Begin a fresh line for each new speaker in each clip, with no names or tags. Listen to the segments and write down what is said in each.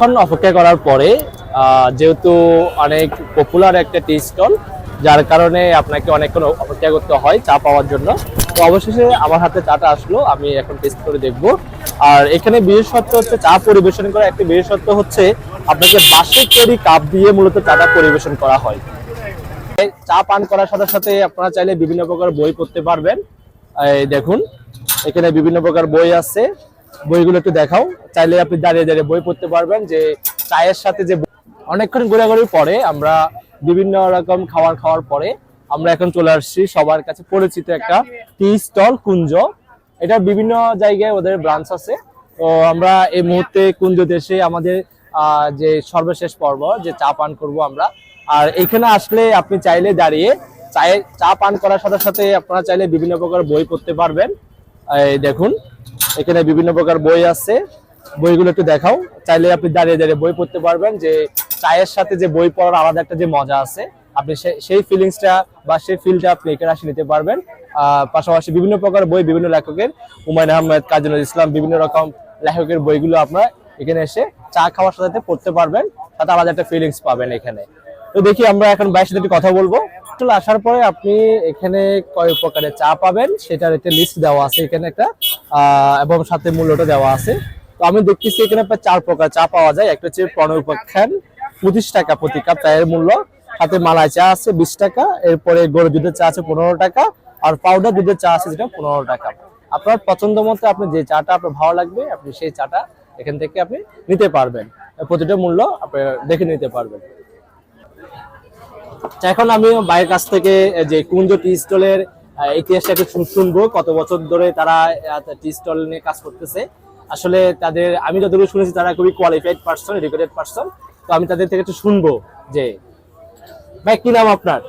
অনেকক্ষণ অপেক্ষা করার পরে যেহেতু অনেক পপুলার একটা টি স্টল যার কারণে আপনাকে অনেকক্ষণ অপেক্ষা করতে হয় চা পাওয়ার জন্য। তো অবশেষে আমার হাতে চাটা আসলো, আমি এখন টেস্ট করে দেখব। আর এখানে বিশেষত্ব হচ্ছে, চা পরিবেশন করা একটা বিশেষত্ব হচ্ছে, আপনাকে বাঁশের তৈরি কাপ দিয়ে মূলত চাটা পরিবেশন করা হয়। চা পান করার সাথে সাথে আপনারা চাইলে বিভিন্ন প্রকার বই পড়তে পারবেন। দেখুন, এখানে বিভিন্ন প্রকার বই আছে। বইগুলো একটু দেখাও। চাইলে আপনি দাঁড়িয়ে দাঁড়িয়ে বই পড়তে পারবেন যে চায়ের সাথে যে অনেকক্ষণ ঘোরাঘুরির পরে আমরা বিভিন্ন রকম খাবার খাওয়ার পরে আমরা এখন চলে আসছি সবার কাছে পরিচিত একটা টি স্টল, কুঞ্জ। এটা বিভিন্ন জায়গায় ওদের ব্রাঞ্চ আছে। তো আমরা এই মুহূর্তে কুঞ্জ দেশে আমাদের যে সর্বশেষ পর্ব, যে চা পান করব আমরা। আর এখানে আসলে আপনি চাইলে দাঁড়িয়ে চায়ে চা পান করার সাথে সাথে আপনারা চাইলে বিভিন্ন প্রকার বই পড়তে পারবেন। দেখুন। এখানে বিভিন্ন প্রকার বই আছে। বইগুলো একটু দেখাও। চাইলে আপনি দাঁড়িয়ে দাঁড়িয়ে বই পড়তে পারবেন যে চায়ের সাথে যে বই পড়ার আলাদা একটা যে মজা আছে, আপনি সেই ফিলিংসটা বা সেই ফিলটা আপনি এখানে আসে নিতে পারবেন। পাশাপাশি বিভিন্ন প্রকার বই বিভিন্ন লেখকের, হুমায়ুন আহমেদ, কাজী নজরুল ইসলাম, বিভিন্ন রকম লেখকের বইগুলো আপনারা এখানে এসে চা খাওয়ার সাথে পড়তে পারবেন। তাতে আলাদা একটা ফিলিংস পাবেন এখানে। তো দেখি আমরা এখন ভাইয়ের সাথে একটু কথা বলব। আসলে আসার পরে আপনি এখানে কয় প্রকারের চা পাবেন, সেটার একটা লিস্ট দেওয়া আছে এখানে একটা। এবং সাথে মূল্যটা দেওয়া আছে। তো আমি দেখতেছি এখানে প্রায় চার প্রকার চা পাওয়া যায়। একটা হচ্ছে প্রণয় উপাখ্যান পঁচিশ টাকা প্রতি কাপ চায়ের মূল্য। সাথে মালাই চা আছে বিশ টাকা, এরপরে গরু দুধের চা আছে পনেরো টাকা, আর পাউডার দুধের চা আছে যেটা পনেরো টাকা। আপনার পছন্দ মতো আপনি যে চাটা আপনার ভালো লাগবে, আপনি সেই চাটা এখান থেকে আপনি নিতে পারবেন। প্রতিটা মূল্য আপনি দেখে নিতে পারবেন। এখন আমি ভাইয়ের কাছ থেকে যে কুঞ্জ টি স্টলের ইতিহাসটা একটু শুনব। কত বছর ধরে তারা টি স্টল নিয়ে কাজ করতেছে। আসলে তাদের আমি যতটুকু শুনেছি তারা খুবই কোয়ালিফাইড পার্সন এডুকেটেড পার্সন তো আমি তাদের থেকে একটু শুনব যে ভাই কি নাম আপনার?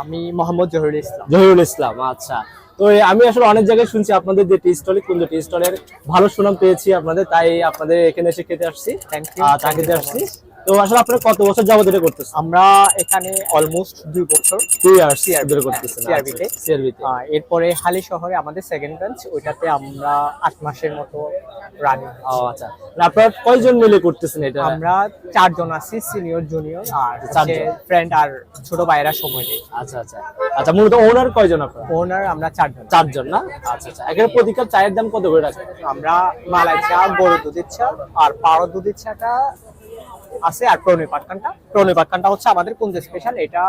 আমি মোহাম্মদ জহিরুল ইসলাম।
জহিরুল ইসলাম আচ্ছা। তো আমি আসলে অনেক জায়গায় শুনছি আপনাদের যে টি স্টলে কুঞ্জ টি স্টলের ভালো সুনাম পেয়েছি আপনাদের তাই আপনাদের এখানে এসে খেতে আসছি। থ্যাংক ইউ খেতে আসছি। তো আসলে আপনারা কত বছর যাবত এটা করতেছেন?
আমরা এখানে অলমোস্ট দুই বছর
দুই ইয়ার্স ধরে করতেছেন
CRB তে।
সিআরবিতে
আহ, এরপরে হালি শহরে আমাদের সেকেন্ড ব্রাঞ্চ ওইটাতে আমরা আট মাসের মতো রানিং
ও আচ্ছা। আপনারা কয়জন মিলে করতেছেন এটা?
আমরা চারজন আছি সিনিয়র জুনিয়র আর
চারজন।
ফ্রেন্ড আর ছোট ভাইয়েরা সময় দেয়
আচ্ছা আচ্ছা। আচ্ছা মূলত ওনার কয়জন আপনারা?
ওনার আমরা চারজন।
চারজন না? আচ্ছা আচ্ছা। এখানে প্রতি কাপ চায়ের দাম কত করে রাখেন?
আমরা মালাই চা গরু দুধের চা আর পাড়ো দুধের চাটা আছে আর প্রণয় পাটকানটা। প্রণয় পাটকানটা হচ্ছে আমাদের কুঞ্জ স্পেশাল এটা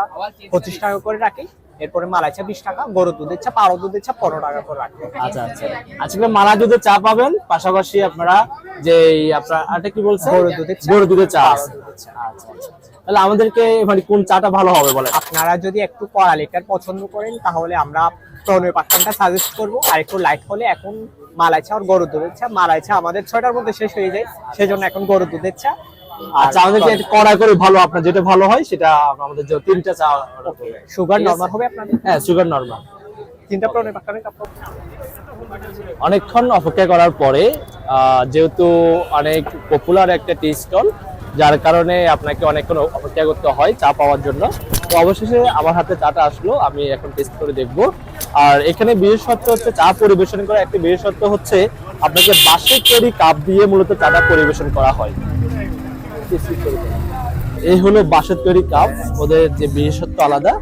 পঁচিশ টাকা করে রাখি। এরপরে মালাই চা বিশ টাকা গরু দুধের চা পাড়ো দুধের চা পনেরো টাকা করে রাখি।
আচ্ছা আচ্ছা। আজকে মালা দুধের চা পাবেন পাশাপাশি আপনারা যে আপনার আরেকটা কি বলছেন
গরুর দুধের চা।
গরুর দুধের চা আছে। আচ্ছা আচ্ছা। তাহলে আমাদেরকে মানে কোন চাটা ভালো হবে বলেন?
আপনারা যদি একটু কড়া লিটার পছন্দ করেন তাহলে আমরা প্রণয় পাটকানটা সাজেস্ট করব। আর একটু লাইট হলে এখন মালাই চা আর গরুর দুধের চা। মালাই চা আমাদের ছয়টার মধ্যে শেষ হয়ে যায় সেজন্য এখন গরুর দুধের চা।
আচ্ছা আমাদেরকে একটু কড়া করে ভালো আপনার যেটা ভালো হয় সেটা আমাদের যে তিনটা চা
সুগার। নর্মাল হবে আপনাদের?
হ্যাঁ সুগার নরমাল
তিনটা প্রণয়
অনেকক্ষণ অপেক্ষা করার পরে যেহেতু অনেক পপুলার একটা টি স্টল যার কারণে আপনাকে অনেকক্ষণ অপেক্ষা করতে হয় চা পাওয়ার জন্য। তো অবশেষে আমার হাতে চাটা আসলো আমি এখন টেস্ট করে দেখব। আর এখানে বিশেষত্ব হচ্ছে চা পরিবেশন করা। একটা বিশেষত্ব হচ্ছে আপনাকে বাঁশের তৈরি কাপ দিয়ে মূলত চাটা পরিবেশন করা হয়। এই হলো বাঁশের তৈরি কাপ। ওদের যে বিশেষত্ব আলাদা,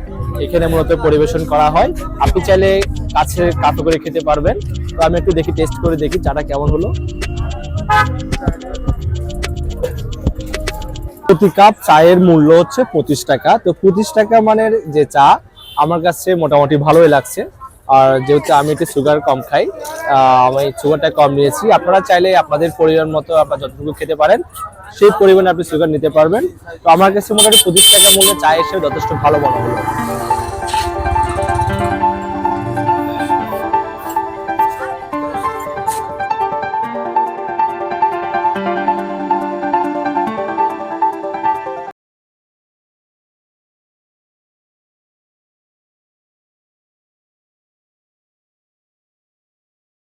এখানে মূলত পরিবেশন করা হয়। আপনি চাইলে কাছে কাটো করে খেতে পারবেন। তো আমি একটু দেখি টেস্ট করে দেখি, চাটা কেমন হলো। প্রতি কাপ চায়ের মূল্য হচ্ছে পঁচিশ টাকা। তো পঁচিশ টাকা মানের যে চা, আমার কাছে মোটামুটি ভালোই লাগছে। আর যেহেতু আমি একটু সুগার কম খাই আমি সুগারটা কম নিয়েছি। আপনারা চাইলে আপনাদের পরিমাণ মতো আপনারা যতটুকু খেতে পারেন সেই পরিমাণে আপনি সুগার নিতে পারবেন। তো আমার কাছে মোটামুটি পঁচিশ টাকা মূল্যে চা এসে যথেষ্ট ভালো মনে হলো।